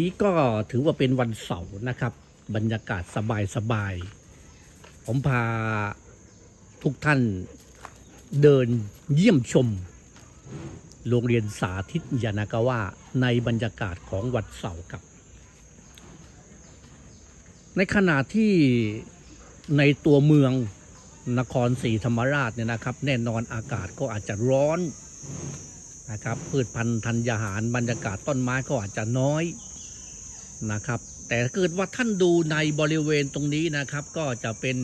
นี้ก็ถือว่าเป็นวันเสาร์นะครับ บรรยากาศสบายๆผมพาทุกท่านเดินเยี่ยมชม โรงเรียนสาธิตยานากาวะในบรรยากาศของวันเสาร์ครับ ในขณะที่ในตัวเมืองนครศรีธรรมราชเนี่ยนะครับ แน่นอนอากาศก็อาจจะร้อนนะครับพืชพันธุ์ธัญญาหารบรรยากาศต้นไม้ก็อาจจะน้อย นะครับ แต่ถ้าเกิดว่าท่านดูในบริเวณตรงนี้นะครับ ก็จะเป็น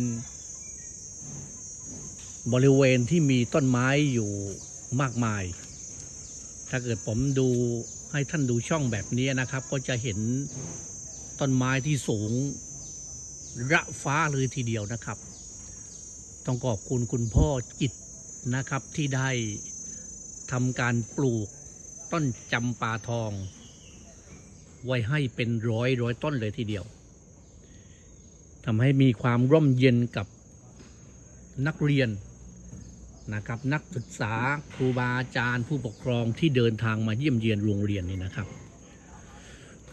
บริเวณที่มีต้นไม้อยู่มากมาย ถ้าเกิดผมดูให้ท่านดูช่องแบบนี้นะครับ ก็จะเห็นต้นไม้ที่สูงระฟ้าเลยทีเดียวนะครับ ต้องขอบคุณคุณพ่อจิตนะครับที่ได้ทำการปลูกต้นจำปาทอง ไว้ให้เป็นร้อยร้อยต้นเลยทีเดียวทำให้มีความร่มเย็นกับนักเรียนนะครับนักศึกษาครูบาอาจารย์ผู้ปกครองที่เดินทางมาเยี่ยมเยียนโรงเรียนนี่นะครับ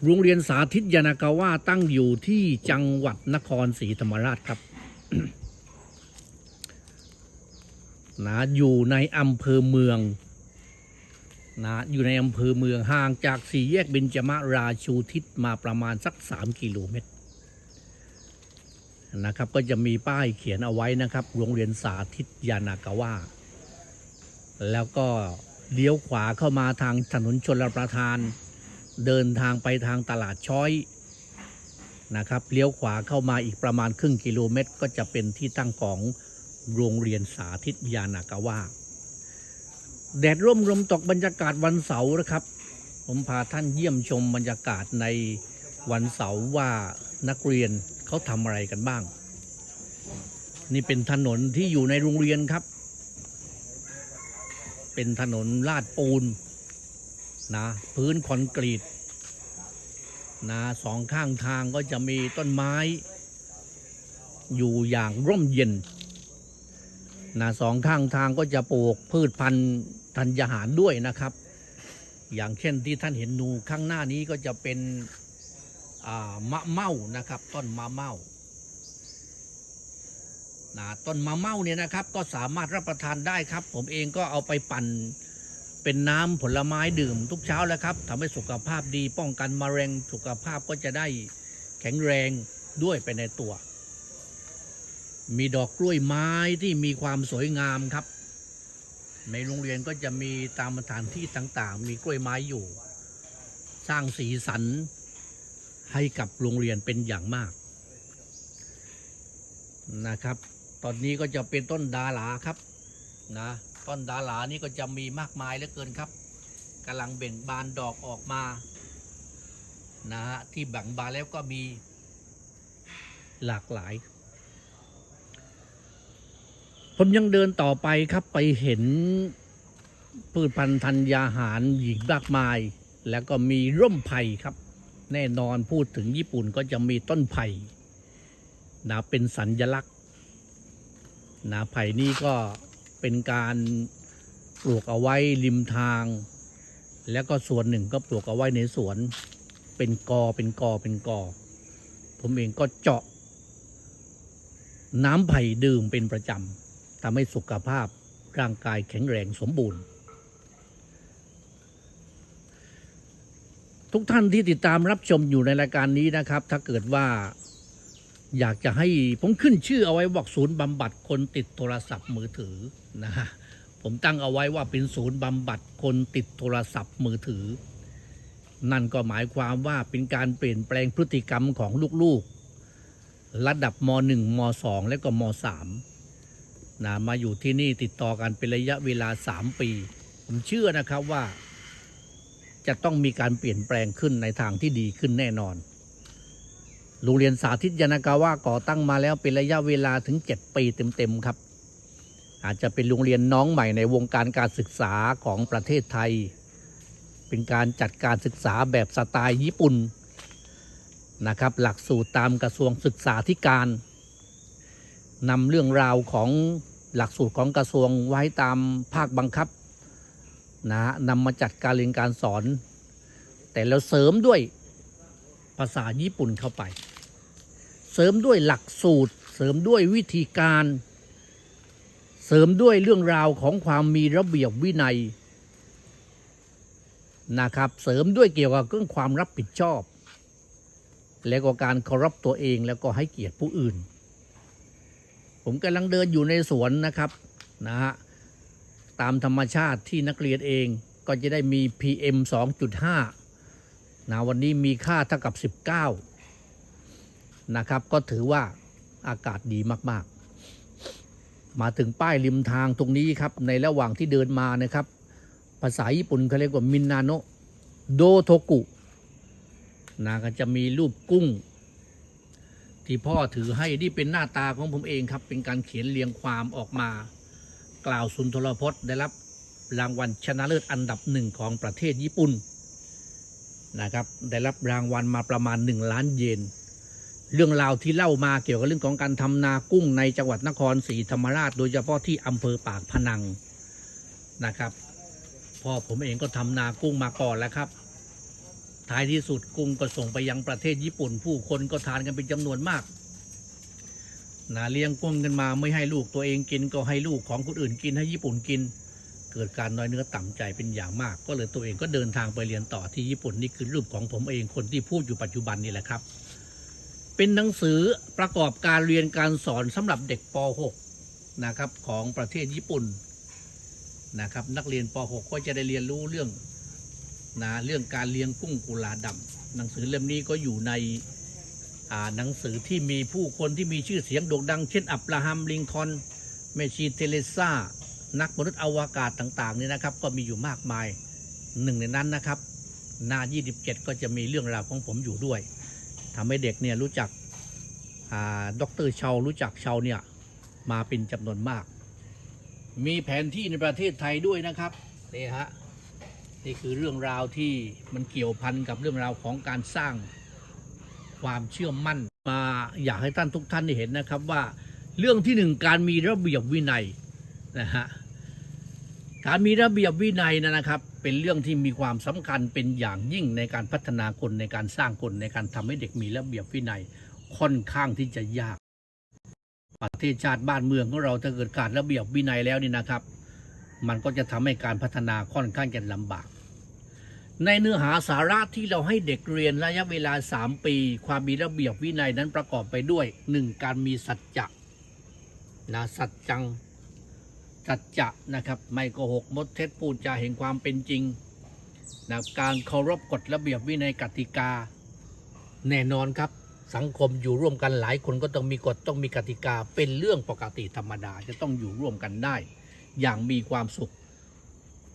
โรงเรียนสาธิตยานากาวะตั้งอยู่ที่จังหวัดนครศรีธรรมราชครับนะอยู่ในอำเภอเมือง นะอยู่ในอำเภอเมืองห่างจากสี่แยกเบญจมาราชูทิศมาประมาณสักสามกิโลเมตรนะครับก็จะมีป้ายเขียนเอาไว้นะครับ โรงเรียนสาธิตยานากาวะแล้วก็เลี้ยวขวาเข้ามาทางถนนชนรประทาน เดินทางไปทางตลาดช้อยนะครับเลี้ยวขวาเข้ามาอีกประมาณครึ่งกิโลเมตร ก็จะเป็นที่ตั้งของโรงเรียนสาธิตยานากาวา แดดร่มลมตกบรรยากาศวันเสาร์นะครับ ผมพาท่านเยี่ยมชมบรรยากาศในวันเสาร์ว่านักเรียนเขาทำอะไรกันบ้าง นี่เป็นถนนที่อยู่ในโรงเรียนครับ เป็นถนนลาดปูนนะพื้นคอนกรีตนะสองข้างทางก็จะมีต้นไม้ อยู่อย่างร่มเย็น นะสองข้างทางก็จะปลูกพืชพันธุ์ธัญญาหารด้วยนะครับ อย่างเช่นที่ท่านเห็นนูข้างหน้านี้ก็จะเป็นมะเม่านะครับ ต้นมะเม่านะต้นมะเม่าเนี่ยนะครับ ก็สามารถรับประทานได้ครับ ผมเองก็เอาไปปั่นเป็นน้ำผลไม้ดื่มทุกเช้าแล้วครับทำให้สุขภาพดีป้องกันมะเร็งสุขภาพก็จะได้แข็งแรงด้วยไปในตัว มีดอกกล้วยไม้ที่มีความสวยงามครับ ในโรงเรียนก็จะมีตามสถานที่ต่างๆ มีกล้วยไม้อยู่ สร้างสีสันให้กับโรงเรียนเป็นอย่างมากนะครับ ตอนนี้ก็จะเป็นต้นดาหลาครับนะต้นดาหลานี่ก็จะมีมากมายเหลือเกินครับกำลังเบ่งบานดอกออกมานะฮะที่แบ่งบานแล้วก็มีหลากหลาย ผมยังเดินต่อไปครับไปเห็นพืชพันธุ์ธัญญาหารหญิงมากมาย แล้วก็มีร่มไผ่ครับ แน่นอนพูดถึงญี่ปุ่นก็จะมีต้นไผ่นะเป็นสัญญลักษณ์นะไผ่นี่ก็เป็นการปลูกเอาไว้ริมทาง แล้วก็ส่วนหนึ่งก็ปลูกเอาไว้ในสวน เป็นกอเป็นกอเป็นกอ ผมเองก็เจาะ น้ำไผ่ดื่มเป็นประจำ ทำให้สุขภาพร่างกายแข็งแรงสมบูรณ์ ทุกท่านที่ติดตามรับชมอยู่ในรายการนี้นะครับ ถ้าเกิดว่าอยากจะให้ผมขึ้นชื่อเอาไว้บอกศูนย์บำบัดคนติดโทรศัพท์มือถือนะฮะผมตั้งเอาไว้ว่าเป็นศูนย์บำบัดคนติดโทรศัพท์มือถือ นั่นก็หมายความว่าเป็นการเปลี่ยนแปลงพฤติกรรมของลูกๆ ระดับม .1 ม .2 และก็ม .3 นะมาอยู่ที่นี่ติดต่อกันเป็นระยะเวลา 3 ปี ผมเชื่อนะครับว่า จะต้องมีการเปลี่ยนแปลงขึ้นในทางที่ดีขึ้นแน่นอน โรงเรียนสาธิตยานากาวะก่อตั้งมาแล้วเป็นระยะเวลาถึง 7 ปีเต็มๆครับ อาจจะเป็นโรงเรียนน้องใหม่ในวงการการศึกษาของประเทศไทย เป็นการจัดการศึกษาแบบสไตล์ญี่ปุ่นนะครับ หลักสูตรตามกระทรวงศึกษาธิการ นำเรื่องราวของหลักสูตรของกระทรวงไว้ตามภาคบังคับนะนำมาจัดการเรียนการสอน แต่เราเสริมด้วยภาษาญี่ปุ่นเข้าไป เสริมด้วยหลักสูตร เสริมด้วยวิธีการ เสริมด้วยเรื่องราวของความมีระเบียบวินัยนะครับเสริมด้วยเกี่ยวกับเรื่องความรับผิดชอบ แล้วก็การเคารพตัวเองแล้วก็ให้เกียรติผู้อื่น ผมกำลังเดินอยู่ในสวนนะครับนะฮะตามธรรมชาติที่นักเรียนเองก็จะได้มี PM 2.5นะวันนี้มีค่าเท่ากับ 19 นะครับ ก็ถือว่าอากาศดีมาก ๆ มาถึงป้ายริมทางตรงนี้ครับ ในระหว่างที่เดินมานะครับ ภาษาญี่ปุ่นเขาเรียกว่ามินนาโนโดโทกุนะก็จะมีรูปกุ้ง ที่พ่อถือให้นี่เป็นหน้าตาของผมเองครับ เป็นการเขียนเรียงความออกมา กล่าวสุนทรพจน์ได้รับรางวัลชนะเลิศอันดับหนึ่งของประเทศญี่ปุ่นนะครับได้รับรางวัลมาประมาณหนึ่งล้านเยนเรื่องราวที่เล่ามาเกี่ยวกับเรื่องของการทำนากุ้งในจังหวัดนครศรีธรรมราช โดยเฉพาะที่อำเภอปากพนังนะครับพ่อผมเองก็ทำนากุ้งมาก่อนแล้วครับ ท้ายที่สุดกุ้งก็ส่งไปยังประเทศญี่ปุ่น ผู้คนก็ทานกันเป็นจำนวนมากนะเลี้ยงกุ้งกันมาไม่ให้ลูกตัวเองกินก็ให้ลูกของคนอื่นกินให้ญี่ปุ่นกิน เกิดการน้อยเนื้อต่ำใจเป็นอย่างมาก ก็เลยตัวเองก็เดินทางไปเรียนต่อที่ญี่ปุ่นนี่คือรูปของผมเองคนที่พูดอยู่ปัจจุบันนี่แหละครับ เป็นหนังสือประกอบการเรียนการสอนสำหรับเด็กป .6 นะครับของประเทศญี่ปุ่นนะครับนักเรียนป .6 ก็จะได้เรียนรู้เรื่อง นะเรื่องการเลี้ยงกุ้งกุลาดำหนังสือเล่มนี้ก็อยู่ในอ่าหนังสือที่มีผู้คนที่มีชื่อเสียงโด่งดัง เช่น อับราฮัมลิงคอนแมชีเทเลซ่านักมนุษย์อวกาศต่างๆเนี่ยนะครับ ก็มีอยู่มากมายหนึ่งในนั้นนะครับหน้า 27 ก็จะมีเรื่องราวของผมอยู่ด้วยทำให้เด็กเนี่ยรู้จักดรเชารู้จักเชาเนี่ยมาเป็นจำนวนมาก มีแผนที่ในประเทศไทยด้วยนะครับนี่ฮะ นี่คือเรื่องราวที่มันเกี่ยวพันกับเรื่องราวของการสร้างความเชื่อมั่น มาอยากให้ท่านทุกท่านได้เห็นนะครับว่าเรื่องที่หนึ่งการมีระเบียบวินัยนะฮะการมีระเบียบวินัยนะนะครับ เป็นเรื่องที่มีความสำคัญเป็นอย่างยิ่งในการพัฒนาคนในการสร้างคนในการทำให้เด็กมีระเบียบวินัยค่อนข้างที่จะยาก ประเทศชาติบ้านเมืองของเราถ้าเกิดขาดระเบียบวินัยแล้วนี่นะครับ มันก็จะทำให้การพัฒนาค่อนข้างจะลำบาก ในเนื้อหาสาระที่เราให้เด็กเรียนระยะเวลา 3 ปี ความมีระเบียบวินัยนั้นประกอบไปด้วย 1. การมีสัจจะนะสัจจังสัจจะนะครับไม่โกหกมดเท็จพูดจาเห็นความเป็นจริงนะการเคารพกฎระเบียบวินัยกติกา แน่นอนครับสังคมอยู่ร่วมกันหลายคนก็ต้องมีกฎต้องมีกติกาเป็นเรื่องปกติธรรมดาจะต้องอยู่ร่วมกันได้ อย่างมีความสุข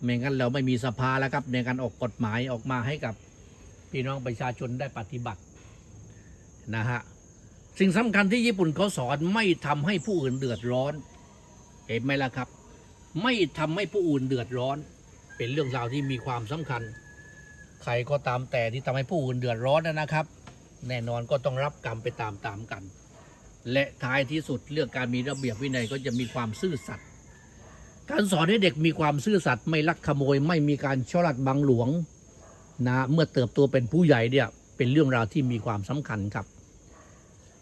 ไม่งั้นเราไม่มีสภาแล้วครับในการออกกฎหมายออกมาให้กับพี่น้องประชาชนได้ปฏิบัตินะฮะสิ่งสำคัญที่ญี่ปุ่นเขาสอนไม่ทำให้ผู้อื่นเดือดร้อน เห็นไหมล่ะครับ ไม่ทำให้ผู้อื่นเดือดร้อน เป็นเรื่องราวที่มีความสำคัญ ใครก็ตามแต่ที่ทำให้ผู้อื่นเดือดร้อนนะครับ แน่นอนก็ต้องรับกรรมไปตามๆกัน และท้ายที่สุดเรื่องการมีระเบียบวินัยก็จะมีความซื่อสัตย์ การสอนให้เด็กมีความซื่อสัตย์ไม่ลักขโมย ไม่มีการช่อลัดบังหลวงนะเมื่อเติบโตเป็นผู้ใหญ่เนี่ยเป็นเรื่องราวที่มีความสำคัญครับ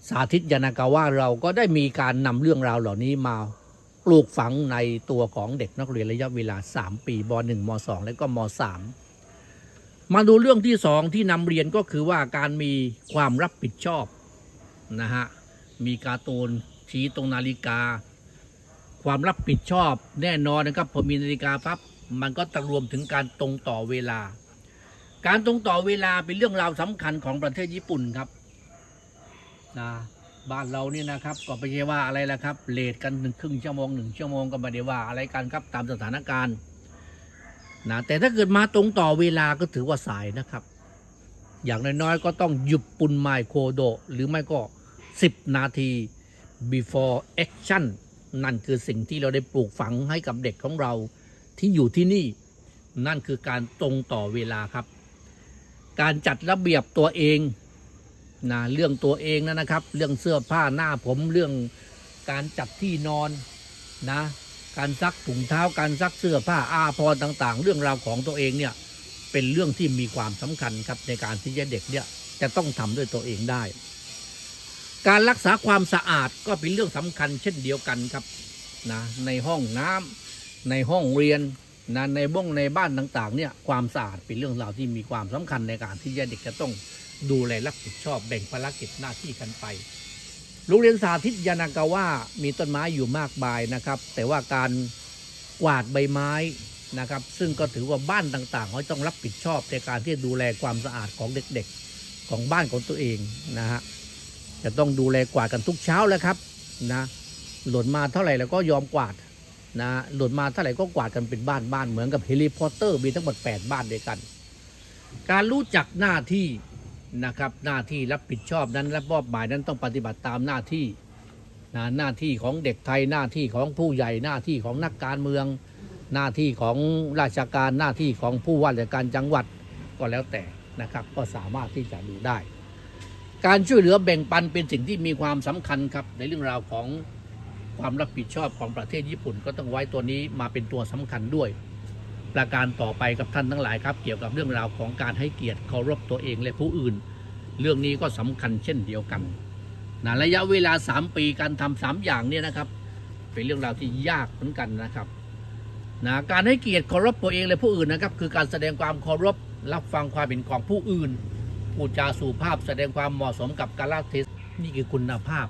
สาธิตยานากาว่าเราก็ได้มีการนำเรื่องราวเหล่านี้มาปลูกฝังในตัวของเด็กนักเรียนระยะเวลา 3 ปีบ .1 ม .2 และก็ม .3 มาดูเรื่องที่สองที่นำเรียนก็คือว่าการมีความรับผิดชอบนะฮะมีการ์ตูนชี้ตรงนาฬิกา ความรับผิดชอบแน่นอนนะครับพอมีนาฬิกาปั๊บมันก็ตรวมถึงการตรงต่อเวลา การตรงต่อเวลาเป็นเรื่องราวสำคัญของประเทศญี่ปุ่นครับนะบ้านเราเนี่ยนะครับก็ไม่ใช่ว่าอะไรละครับเลทกันหนึ่งครึ่งชั่วโมงหนึ่งชั่วโมงก็ไม่ได้ว่าอะไรกันครับตามสถานการณ์นะแต่ถ้าเกิดมาตรงต่อเวลาก็ถือว่าสายนะครับ อย่างน้อยๆก็ต้องหยุดปุนไมโครโด หรือไม่ก็ 10 นาที before action นั่นคือสิ่งที่เราได้ปลูกฝังให้กับเด็กของเราที่อยู่ที่นี่ นั่นคือการตรงต่อเวลาครับ การจัดระเบียบตัวเองนะเรื่องตัวเองนะนะครับ เรื่องเสื้อผ้าหน้าผมเรื่องการจัดที่นอนนะ การซักถุงเท้าการซักเสื้อผ้าอาภรต่าง ๆ เรื่องราวของตัวเองเนี่ยเป็นเรื่องที่มีความสำคัญครับในการที่จะเด็กเนี่ยจะต้องทำด้วยตัวเองได้ การรักษาความสะอาดก็เป็นเรื่องสำคัญเช่นเดียวกันครับนะในห้องน้ำในห้องเรียนนะในบ้องในบ้านต่างๆเนี่ยความสะอาดเป็นเรื่องราวที่มีความสำคัญในการที่เด็กจะต้องดูแลรับผิดชอบแบ่งภารกิจหน้าที่กันไปโรงเรียนสาธิตยานากาว่ามีต้นไม้อยู่มากมายนะครับ แต่ว่าการกวาดใบไม้นะครับ ซึ่งก็ถือว่าบ้านต่างๆเขาต้องรับผิดชอบในการที่ดูแลความสะอาดของเด็กๆของบ้านของตัวเองนะฮะ จะต้องดูแลกวาดกันทุกเช้าแล้วครับนะหล่นมาเท่าไหร่แล้วก็ยอมกวาดนะหล่นมาเท่าไหร่ก็กวาดกันเป็นบ้านบ้านเหมือนกับเฮลิพอตเตอร์มีทั้งหมด8บ้านด้วยกัน การรู้จักหน้าที่นะครับหน้าที่รับผิดชอบนั้นรับมอบหมายนั้นต้องปฏิบัติตามหน้าที่นะหน้าที่ของเด็กไทยหน้าที่ของผู้ใหญ่หน้าที่ของนักการเมือง หน้าที่ของราชการหน้าที่ของผู้ว่าราชการจังหวัดก็แล้วแต่นะครับ ก็สามารถที่จะดูได้ การช่วยเหลือแบ่งปันเป็นสิ่งที่มีความสำคัญครับ ในเรื่องราวของความรับผิดชอบของประเทศญี่ปุ่น ก็ต้องไว้ตัวนี้มาเป็นตัวสำคัญด้วย ประการต่อไปกับท่านทั้งหลายครับ เกี่ยวกับเรื่องราวของการให้เกียรติเคารพตัวเองและผู้อื่น เรื่องนี้ก็สำคัญเช่นเดียวกันนะระยะเวลา 3 ปีการทำสามอย่างเนี่ยนะครับ เป็นเรื่องราวที่ยากเหมือนกันนะครับนะการให้เกียรติเคารพตัวเองและผู้อื่นนะครับ คือการแสดงความเคารพรับฟังความเห็นของผู้อื่น พูดจาสุภาพแสดงความเหมาะสมกับกาลเทศนี่คือคุณภาพ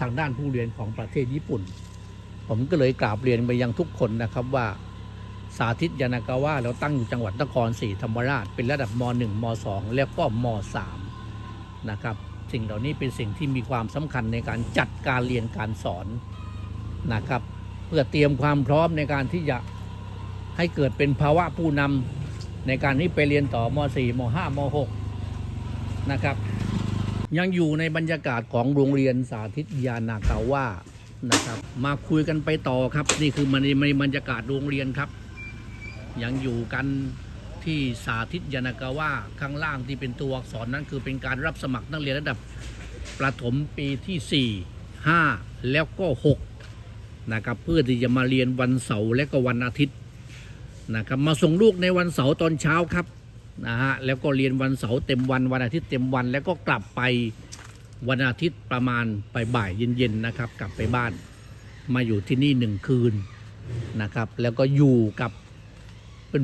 ทางด้านผู้เรียนของประเทศญี่ปุ่น ผมก็เลยกราบเรียนไปยังทุกคนนะครับว่าสาธิตยานากาว่าเราตั้งอยู่จังหวัดนครศรีธรรมราช เป็นระดับม .1 ม .2 แล้วก็ม .3 นะครับ สิ่งเหล่านี้เป็นสิ่งที่มีความสำคัญในการจัดการเรียนการสอนนะครับ เพื่อเตรียมความพร้อมในการที่จะให้เกิดเป็นภาวะผู้นำในการที่ไปเรียนต่อม .4 ม .5 ม .6 นะครับ ยังอยู่ในบรรยากาศของโรงเรียนสาธิตยานากาว่านะครับ มาคุยกันไปต่อครับ นี่คือมันในบรรยากาศโรงเรียนครับ ยังอยู่กันที่สาธิตยานากาว่าข้างล่างที่เป็นตัวอักษรนั้นคือเป็นการรับสมัครนักเรียนระดับประถมปีที่ 4 5 แล้วก็6นะครับเพื่อที่จะมาเรียนวันเสาร์และก็วันอาทิตย์นะครับมาส่งลูกในวันเสาร์ตอนเช้าครับ นะฮะแล้วก็เรียนวันเสาร์เต็มวันวันอาทิตย์เต็มวัน แล้วก็กลับไปวันอาทิตย์ประมาณไปบ่ายเย็นๆนะครับ กลับไปบ้านมาอยู่ที่นี่หนึ่งคืนนะครับ แล้วก็อยู่กับ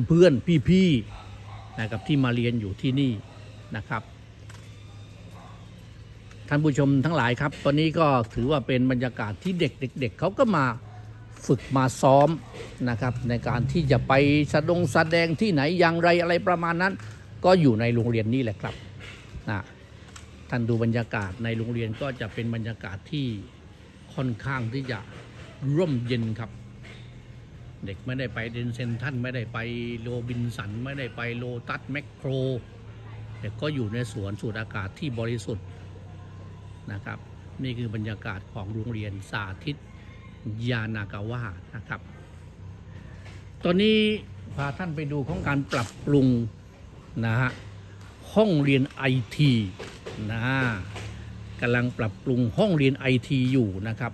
เพื่อนๆพี่ๆนะครับที่มาเรียนอยู่ที่นี่นะครับท่านผู้ชมทั้งหลายครับ ตอนนี้ก็ถือว่าเป็นบรรยากาศที่เด็กๆเด็กเขาก็มา ฝึกมาซ้อมนะครับในการที่จะไปแสดงแสดงที่ไหนอย่างไรอะไรประมาณนั้น ก็อยู่ในโรงเรียนนี่แหละครับนะท่านดูบรรยากาศในโรงเรียนก็จะเป็นบรรยากาศที่ค่อนข้างที่จะร่มเย็นครับ เด็กไม่ได้ไปเดนเซนทันไม่ได้ไปโรบินสัน ไม่ได้ไปโลตัสแมคโครแต่ก็อยู่ในสวนสูดอากาศที่บริสุทธิ์นะครับ นี่คือบรรยากาศของโรงเรียนสาธิต ยานากาวะนะครับ ตอนนี้พาท่านไปดูของการปรับปรุงนะฮะห้องเรียนไอทีนะกำลังปรับปรุงห้องเรียนไอทีอยู่นะครับ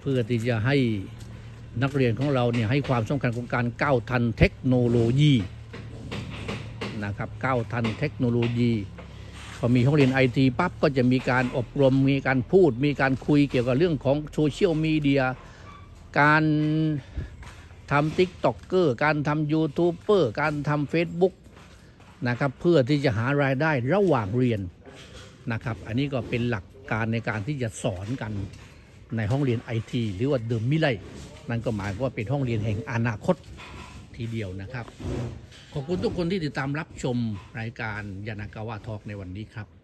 เพื่อที่จะให้นักเรียนของเราเนี่ยให้ความสำคัญของการก้าวทันเทคโนโลยีนะครับก้าวทันเทคโนโลยี พอมีห้องเรียนไอทีปั๊บก็จะมีการอบรมมีการพูด มีการคุยเกี่ยวกับเรื่องของโซเชียลมีเดียการทำติ๊กต็อกเกอร์การทำยูทูบเบอร์การทำเฟซบุ๊กนะครับเพื่อที่จะหารายได้ระหว่างเรียนนะครับ อันนี้ก็เป็นหลักการในการที่จะสอนกันในห้องเรียนไอทีหรือว่าเดิมมิไลนั่นก็หมายความว่าเป็นห้องเรียนแห่งอนาคตทีเดียวนะครับ ขอบคุณทุกคนที่ติดตามรับชมรายการยานากาวาทอกในวันนี้ครับ